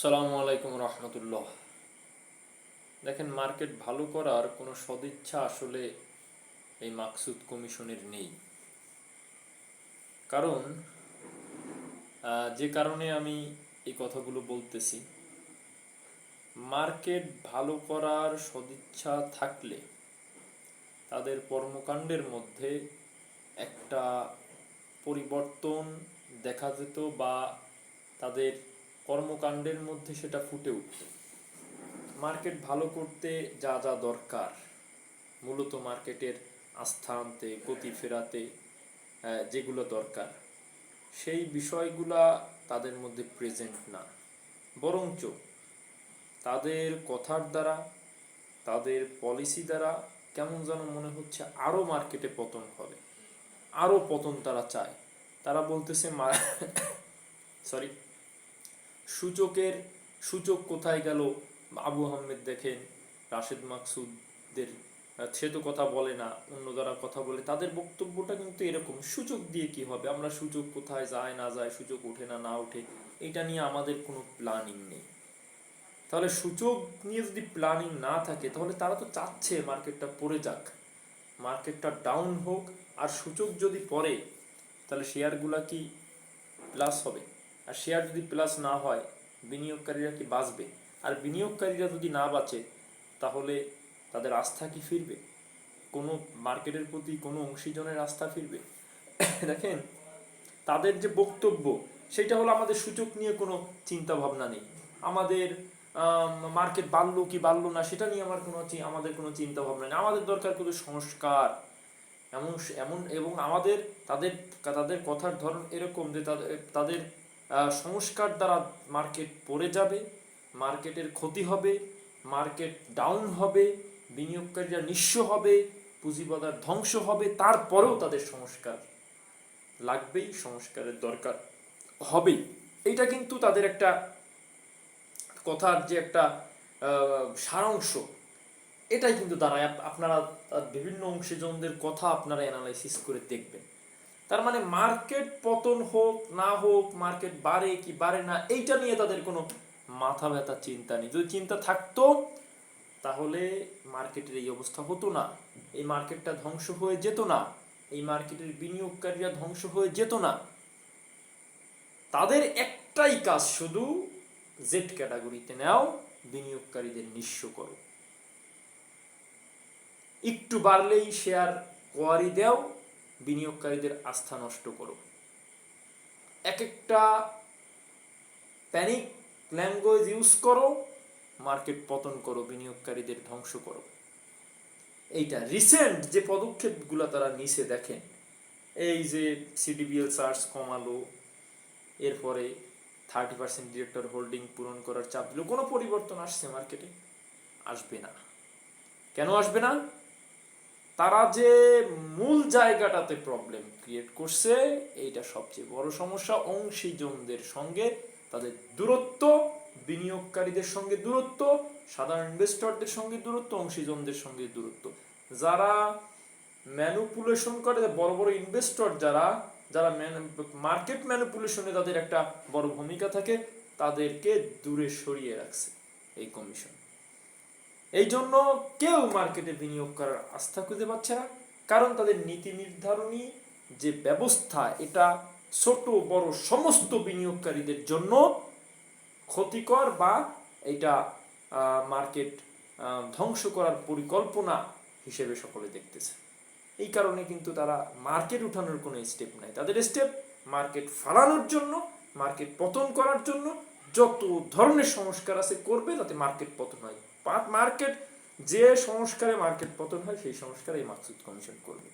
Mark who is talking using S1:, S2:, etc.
S1: সালামু আলাইকুম রহমতুল্লাহ। দেখেন, মার্কেট ভালো করার কোনো সদিচ্ছা আসলে এই মাকসুদ কমিশনের নেই। কারণ যে কারণে আমি এই কথাগুলো বলতেছি, মার্কেট ভালো করার সদিচ্ছা থাকলে তাদের কর্মকাণ্ডের মধ্যে একটা পরিবর্তন দেখা যেত বা তাদের কর্মকাণ্ডের মধ্যে সেটা ফুটে উঠত। মার্কেট ভালো করতে যা যা দরকার, মূলত মার্কেটের আস্থা আনতে, গতি ফেরাতে যেগুলো দরকার, সেই বিষয়গুলা তাদের মধ্যে প্রেজেন্ট না। বরঞ্চ তাদের কথার দ্বারা, তাদের পলিসি দ্বারা কেমন যেন মনে হচ্ছে আরও মার্কেটে পতন হবে। আরও পতন তারা চায়। তারা বলতেছে সরি সূচকের সূচক কোথায় গেল? আবু আহমেদ দেখেন, রাশেদ মাকসুদদের সে তো কথা বলে না, অন্য দ্বারা কথা বলে, তাদের বক্তব্যটা কিন্তু এরকম, সূচক দিয়ে কি হবে? আমরা সূচক কোথায়, যায় না যায়, সূচক ওঠে না না ওঠে, এটা নিয়ে আমাদের কোনো প্ল্যানিং নেই। তাহলে সূচক নিয়ে যদি প্ল্যানিং না থাকে, তাহলে তারা তো চাচ্ছে মার্কেটটা পড়ে যাক মার্কেটটা ডাউন হোক, আর সূচক যদি পড়ে, তাহলে শেয়ারগুলা কি প্লাস হবে? আর শেয়ার যদি প্লাস না হয়, বিনিয়োগকারীরা কি বাঁচবে? আর বিনিয়োগকারীরা যদি না বাঁচে, তাহলে তাদের আস্থা কি ফিরবে? কোনো মার্কেটের প্রতি কোনো অংশীজনের আস্থা ফিরবে? দেখেন, তাদের যে বক্তব্য, সেটা হলো আমাদের সূচক নিয়ে কোনো চিন্তা ভাবনা নেই। আমাদের মার্কেট বাড়লো কি বাড়লো না, সেটা নিয়ে আমার কোনো আমাদের কোনো চিন্তা ভাবনা নেই। আমাদের দরকার কোনো সংস্কার। এমন এমন এবং আমাদের, তাদের তাদের কথার ধরন এরকম যে তাদের সংস্কার দ্বারা মার্কেট পড়ে যাবে মার্কেটের ক্ষতি হবে মার্কেট ডাউন হবে, বিনিয়োগকারীরা নিঃস্ব হবে, পুঁজিবাজার ধ্বংস হবে, তারপরেও তাদের সংস্কার লাগবেই, সংস্কারের দরকার হবেই। এটা কিন্তু তাদের একটা কথার যে একটা সারাংশ। এটাই কিন্তু দাঁড়ায়। আপনারা বিভিন্ন অংশীজনদের কথা আপনারা অ্যানালাইসিস করে দেখবেন। তার মানে মার্কেট পতন হোক, না হোক, মার্কেট বাড়ে কি বাড়ে না, এইটা নিয়ে তাদের কোনো মাথা ব্যথা, চিন্তা নেই। যদি চিন্তা থাকতো, তাহলে মার্কেটের এই অবস্থা হতো না। এই মার্কেটটা ধ্বংস হয়ে যেত না। এই মার্কেটের বিনিয়োগকারীরা ধ্বংস হয়ে যেত না। তাদের একটাই কাজ শুধু জেড ক্যাটাগরিতে নাও, বিনিয়োগকারীদের নিঃস্ব করো। একটু বাড়লেই শেয়ার কোয়ারি দেও বিনিয়োগকারীদের আস্থা নষ্ট করো। এক একটা প্যানিক ল্যাঙ্গুয়েজ ইউজ করো মার্কেট পতন করো, বিনিয়োগকারীদের ধ্বংস করো। এইটা রিসেন্ট যে পদক্ষেপগুলো তারা নিচে দেখেন, এই যে সিডিবিএল চার্জ কমালো, এরপরে থার্টি পার্সেন্ট ডিরেক্টর হোল্ডিং পূরণ করার চাপ দিল, কোনো পরিবর্তন আসছে মার্কেটে আসবে না। কেন আসবে না? তারা যে মূল জায়গাটাতে প্রবলেম ক্রিয়েট করছে, এইটা সবচেয়ে বড় সমস্যা। অংশীজনদের সঙ্গে তাদের দূরত্ব, বিনিয়োগকারীদের সঙ্গে দূরত্ব, সাধারণ ইনভেস্টরদের সঙ্গে দূরত্ব, অংশীজনদের সঙ্গে দূরত্ব। যারা ম্যানুপুলেশন করে বড় বড় ইনভেস্টর যারা যারা মার্কেট ম্যানুপুলেশনে তাদের একটা বড় ভূমিকা থাকে, তাদেরকে দূরে সরিয়ে রাখছে এই কমিশন এই জন্য কেউ মার্কেটে বিনিয়োগ করার আস্থা খুঁজে পাচ্ছে না। কারণ তাদের নীতি নির্ধারণী যে ব্যবস্থা, এটা ছোট, বড় সমস্ত বিনিয়োগকারীদের জন্য ক্ষতিকর বা এটা মার্কেট ধ্বংস করার পরিকল্পনা হিসেবে সকলে দেখতেছে। এই কারণে কিন্তু তারা মার্কেট উঠানোর কোনো স্টেপ নাই। তাদের স্টেপ মার্কেট ফালানোর জন্য, মার্কেট পতন করার জন্য যত ধরনের সংস্কার আছে করবে, তাতে মার্কেট পতন হয়। মার্কেট যে সংস্কারে মার্কেট পতন হয়, সেই সংস্কারে এই মাকসুদ কমিশন করবে।